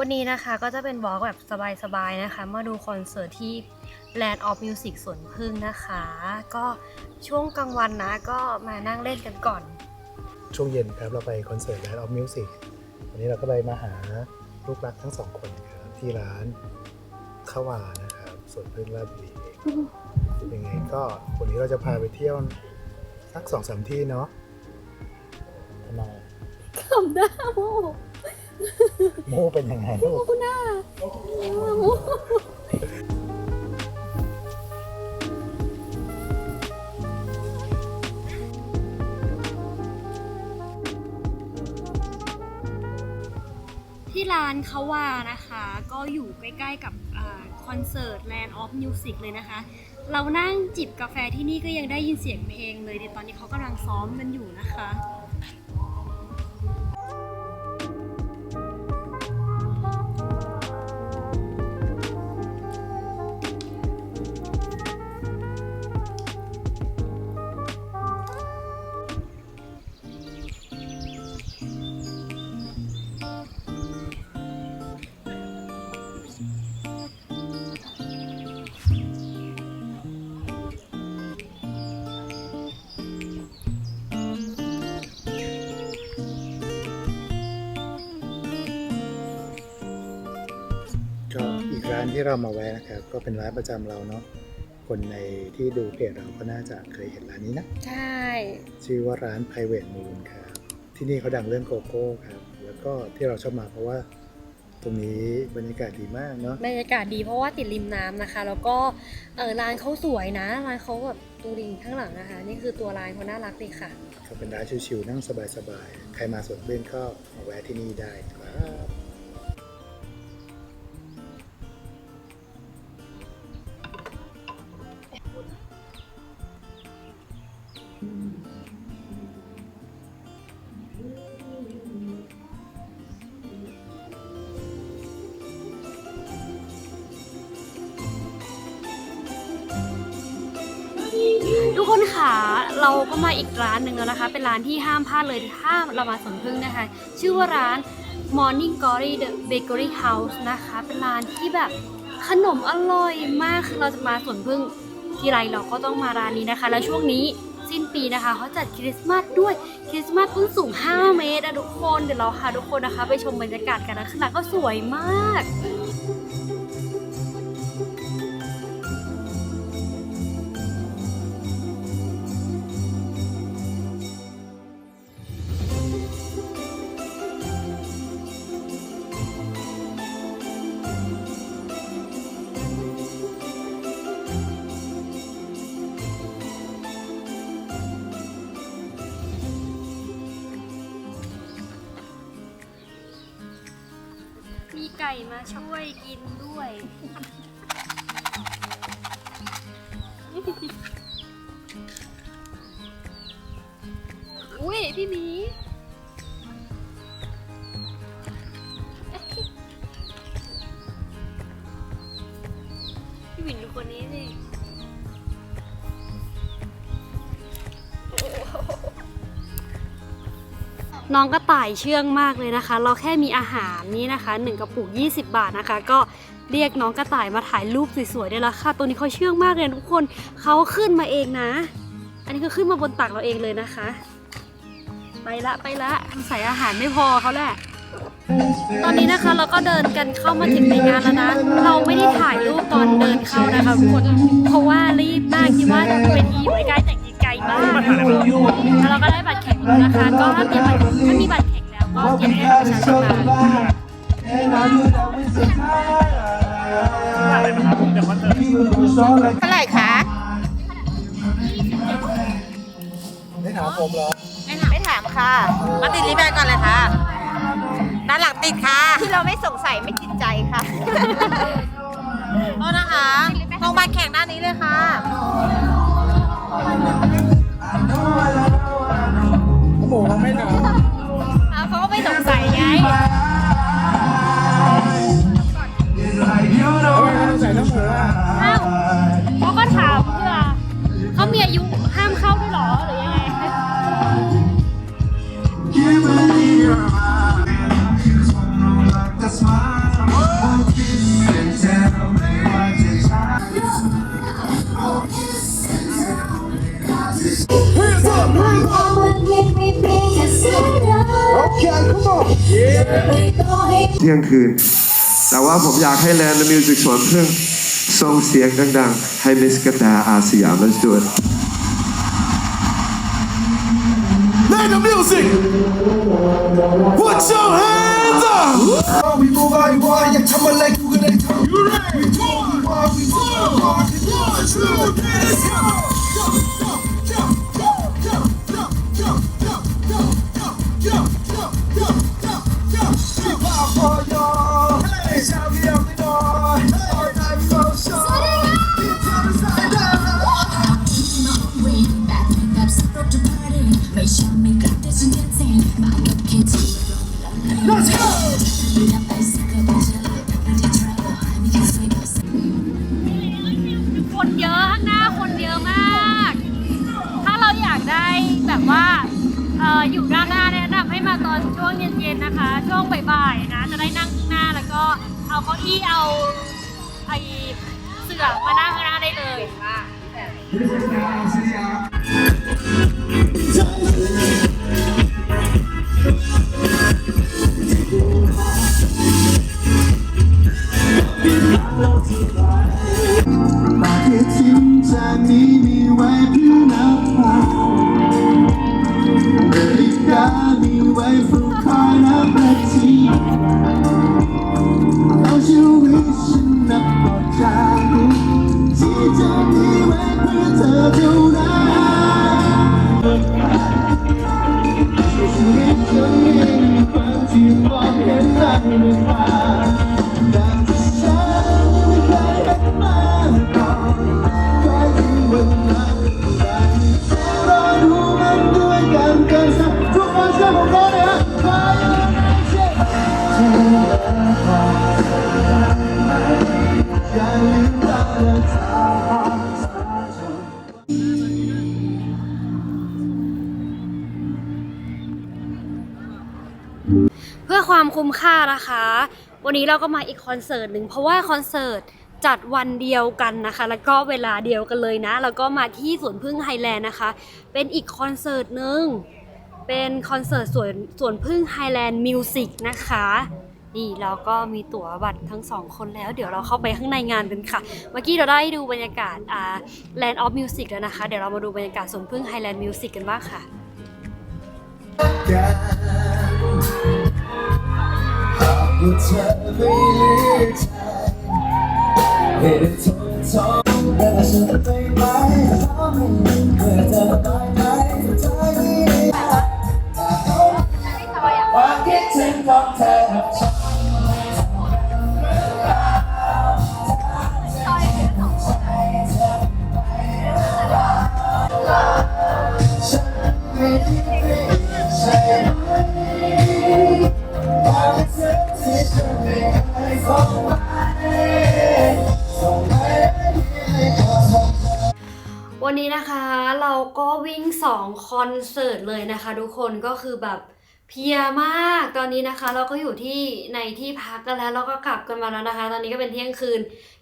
วันนี้นะคะก็จะเป็นบล็อกแบบสบายๆนะคะ มาดูคอนเสิร์ตที่ Land of Music สวนพึ่งนะคะ ก็ช่วงกลางวันนะก็มานั่งเล่นกันก่อน ช่วงเย็นครับเราไปคอนเสิร์ต Land of Music วันนี้เราก็ไปมาหาลูกรักทั้งสองคนครับที่ร้านข้าวหวานนะครับสวนพึ่งราชบุรียังไงก็วันนี้เราจะพาไปเที่ยวสักสองสามที่เนาะทำไมขำหน้ โมโมเป็นยังไงลูกหน้าที่ร้านเขาว่านะคะ ก็อยู่ใกล้ๆกับคอนเสิร์ต Land of Music เลยนะคะ เรานั่งจิบกาแฟที่นี่ก็ยังได้ยินเสียงเพลงเลยในตอนนี้เขากำลังซ้อมกันอยู่นะคะ ที่เรามาแวะนะครับก็เป็นร้านประจำเราเนาะคนในที่ดูเพจเราก็น่าจะเคยเห็นร้านนี้นะ ใช่ ชื่อว่าร้าน Private Moon ครับที่นี่เขาดังเรื่องโกโก้ครับ แล้วก็ที่เราชอบมาเพราะว่าตรงนี้บรรยากาศดีมากเนาะบรรยากาศดีเพราะว่าติดริมน้ำนะคะ แล้วก็เออร้านเขาสวยนะร้านเขาแบบตูริงข้างหลังนะคะ นี่คือตัวร้านเขาน่ารักดีค่ะ ก็เป็นร้านชิวๆนั่งสบายๆ ใครมาสวนเพื่อนก็มาแวะที่นี่ได้ครับ ทุกคนค่ะเราก็มาอีกร้านหนึ่งแล้วนะคะ เป็นร้านที่ห้ามพลาดเลยถ้าเรามาสวนพึ่งนะคะ ชื่อว่าร้าน Morning Glory The Bakery House นะคะ เป็นร้านที่แบบขนมอร่อยมากคือเราจะมาสวนพึ่งทีไรเราก็ต้องมาร้านนี้นะคะ แล้วช่วงนี้สิ้นปีนะคะเขาจัดคริสต์มาสด้วยคริสต์มาสต้นสูง 5 เมตรอะทุกคนเดี๋ยวเราพาทุกคนนะคะ ไปชมบรรยากาศกันนะข้างหลังก็สวยมาก มาช่วยกินด้วย อุ้ยพี่หมี น้องกระต่ายเชื่องมากเลยนะคะ เราแค่มีอาหารนี้นะคะ1กระปุก 20 บาทนะคะ ก็เรียกน้องกระต่ายมาถ่ายรูปสวยๆได้แล้วค่ะ ตัวนี้เขาเชื่องมากเลยทุกคนเขาขึ้นมาเองนะ อันนี้คือขึ้นมาบนตักเราเองเลยนะคะ ไปละไปละใส่อาหารไม่พอเขาแหละตอนนี้นะคะเราก็เดินกันเข้ามาถึงในงานแล้วนะ เราไม่ได้ถ่ายรูปตอนเดินเข้านะคะทุกคนเพราะว่ารีบมากคิดว่าจะเป็นที่อยู่ใกล้แต่งไกลมากแล้วเราก็ได้บัตรแข่ง นะคะ ก็ถ้ามีบัตรถ้ามีบัตรแข่งแล้วก็เก็บให้ประชาชนมาเท่าไหร่คะไม่ถามผมเหรอไม่ถามค่ะ มาติดรีแบนก่อนเลยค่ะด้านหลังติดค่ะ ที่เราไม่สงสัยไม่ติดใจค่ะโทษนะคะลงมาแข่งด้านนี้เลยค่ะ เที่ยงคืน แต่ว่าผมอยากให้แลนด์และมิวสิกสวนเพื่องส่งเสียงดังๆ ให้มิสกระแตอาสยามและวน Play the music. Put your hands up. You ready? One, two, one, two, three. ด้ sleep คนเยอะข้างหน้าคนเยอะมาก ถ้าเราอยากได้แบบว่าเอออยู่ด้านหน้าแนะนำให้มาตอนช่วงเย็นๆนะคะ ช่วงบ่ายๆนะ จะได้นั่งข้างหน้าแล้วก็เอาเก้าอี้เอาไอเสื่อมานั่งข้างหน้าได้เลยค่ะ คุ้มค่านะคะ วันนี้เราก็มาอีกคอนเสิร์ตหนึ่งเพราะว่าคอนเสิร์ตจัดวันเดียวกันนะคะ แล้วก็เวลาเดียวกันเลยนะ แล้วก็มาที่สวนพึ่งไฮแลนด์นะคะ เป็นอีกคอนเสิร์ตหนึ่งเป็นคอนเสิร์ตสวนสวนพึ่งไฮแลนด์มิวสิกนะคะนี่เราก็มีตั๋วบัตรทั้งสองคนแล้ว เดี๋ยวเราเข้าไปข้างในงานกันค่ะ เมื่อกี้เราได้ดูบรรยากาศอ่า Land of Music แล้วนะคะ เดี๋ยวเรามาดูบรรยากาศสวนพึ่งไฮแลนด์มิวสิกกันบ้างค่ะ ก็เธอไม่เลือกใจเห้ได้ทนทนแต่ฉันไปไหมเพราไม่เคยเธอไปไหนเธอไม่ได้ความคิดถึงของเธอกับฉัน วันนี้นะคะเราก็วิ่งสองคอนเสิร์ตเลยนะคะ ทุกคนก็คือแบบเพียมากตอนนี้นะคะ เราก็อยู่ที่ในที่พักกันแล้วเราก็กลับกันมาแล้วนะคะ ตอนนี้ก็เป็นเที่ยงคืน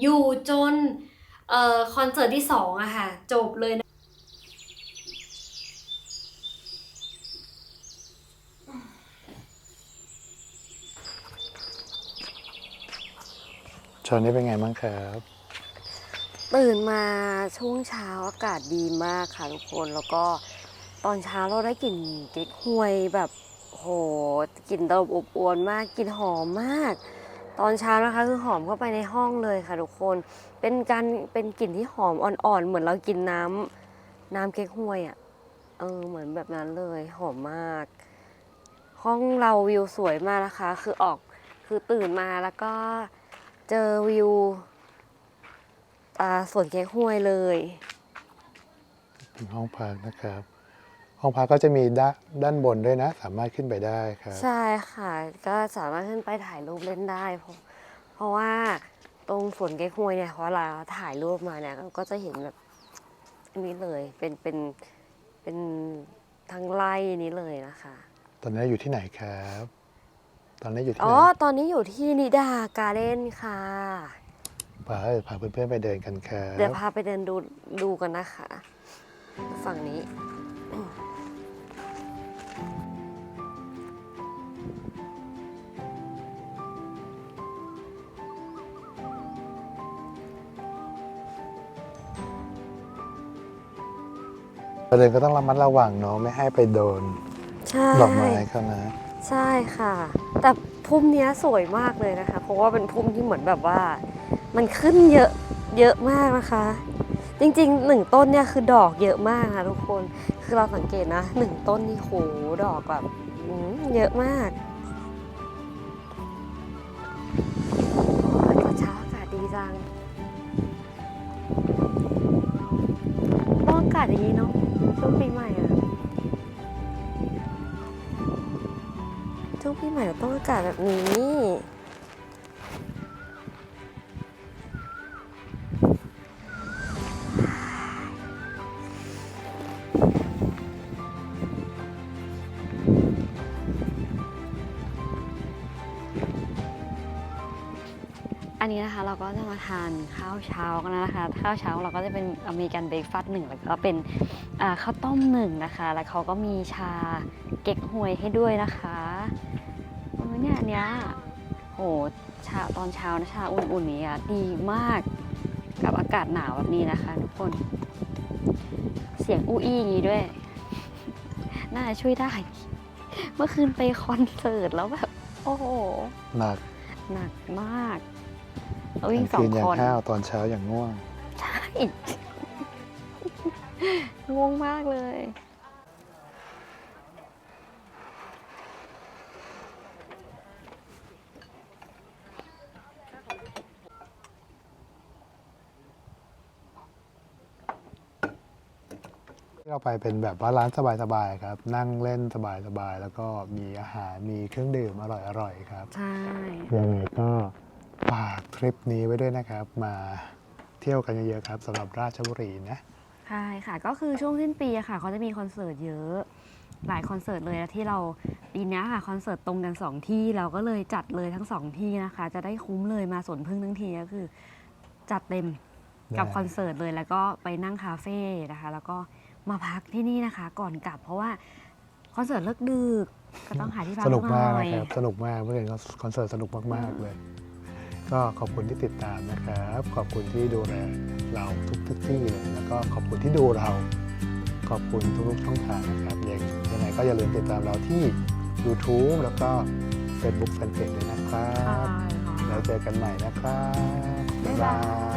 อยู่จนเอ่อคอนเสิร์ตที่สองอะค่ะจบเลยนะ ชอนนี้เป็นไงบ้างครับ ตื่นมาช่วงเช้าอากาศดีมากค่ะทุกคนแล้วก็ตอนเช้าเราได้กลิ่นเก๊กฮวยแบบโหกลิ่นดมอบอวนมากกลิ่นหอมมาก ตอนเช้านะคะคือหอมเข้าไปในห้องเลยค่ะทุกคนเป็นการเป็นกลิ่นที่หอมอ่อนๆ เหมือนเรากินน้ำน้ำเก๊กฮวยอะ่ะเออเหมือนแบบนั้นเลยหอมมาก ห้องเราวิวสวยมากนะคะ คือออกคือตื่นมาแล้วก็ เจอวิวอ่าสวนเก๊กฮวยเลยถึงห้องพักนะครับ ห้องพักก็จะมีด้านด้านบนด้วยนะ สามารถขึ้นไปได้ครับ ใช่ค่ะ ก็สามารถขึ้นไปถ่ายรูปเล่นได้ เพราะเพราะว่าตรงสวนเก๊กฮวยเนี่ยเวลาถ่ายรูปมาเนี่ยก็จะเห็นแบบอันนี้เลยเป็นเป็นเป็นทั้งไร่นี้เลยนะคะ ตอนนี้อยู่ที่ไหนครับ ตอนนี้อยู่ที่อ๋อตอนนี้อยู่ที่นิดาการ์เด้นค่ะ พาพาเพื่อนๆไปเดินกันค่ะเดี๋ยวพาไปเดินดูดูกันนะคะ ฝั่งนี้ ประเด็นก็ต้องระมัดระวังเนาะไม่ให้ไปโดนดอกไม้เขานะ ใช่ค่ะ แต่พุ่มเนี้ยสวยมากเลยนะคะ เพราะว่าเป็นพุ่มที่เหมือนแบบว่า มันขึ้นเยอะเยอะมากนะคะ จริงๆหนึ่งต้นเนี่ยคือดอกเยอะมากค่ะทุกคนคือเราสังเกตนะหนึ่งต้นนี่โหดอกแบบเยอะมากตอนเช้าอากาศดีจังต้องอากาศอย่างนี้เนาะช่วงปีใหม่ ช่วงปีใหม่เราต้องอากาศแบบนี้ อันนี้นะคะเราก็จะมาทานข้าวเช้ากันแล้วนะคะ ข้าวเช้าเราก็จะเป็นอเมริกันเบรกฟาสต์หนึ่งแล้วก็เป็นข้าวต้มหนึ่งนะคะ แล้วเขาก็มีชาเก๊กฮวยให้ด้วยนะคะ เออเนี่ยอันเนี้ยโหชาตอนเช้านะชาอุ่นๆนี้อะดีมากกับอากาศหนาวแบบนี้นะคะ ทุกคน เสียงอู้อี้อย่างนี้ด้วย น่าจะช่วยได้ เมื่อคืนไปคอนเสิร์ตแล้วแบบ โอ้โหหนักหนักมากเราวิ่งสอคืงนอย่าคงนห้าวตอนเช้าอย่างง่วง ใช่งงมากเลย ที่เราไปเป็นแบบว่าร้านสบายๆครับ นั่งเล่นสบายๆ แล้วก็มีอาหารมีเครื่องดื่มอร่อยๆครับใช่ยังไงก็ฝากทริปนี้ไว้ด้วยนะครับ มาเที่ยวกันเยอะๆครับสำหรับราชบุรีนะใช่ค่ะ ก็คือช่วงสิ้นปีอะค่ะเขาจะมีคอนเสิร์ตเยอะหลายคอนเสิร์ตเลยนะที่เราปีเนี้ยค่ะคอนเสิร์ตตรงกันสองที่เราก็เลยจัดเลยทั้งสองที่นะคะ จะได้คุ้มเลยมาสวนพึ่งทั้งทีก็คือ จัดเต็มกับได้คอนเสิร์ตเลยแล้วก็ไปนั่งคาเฟ่นะคะ แล้วก็ มาพักที่นี่นะคะ ก่อนกลับเพราะว่าคอนเสิร์ตเลิกดึกก็ต้องหาที่พักสนุกมากหน่อยนะครับ สนุกมากเมื่อคืนคอนเสิร์ตสนุกมากๆเลย ก็ขอบคุณที่ติดตามนะครับ ขอบคุณที่ดูแลเราทุกทุกๆที่เลยแล้วก็ขอบคุณที่ดูเรา ขอบคุณทุกๆช่องทางนะครับยังยังไงก็อย่าลืมติดตามเราที่ YouTube แล้วก็ Facebook Fanpage ด้วยนะครับแล้วเจอกันใหม่นะครับ บ๊ายบายผ่านแล้ว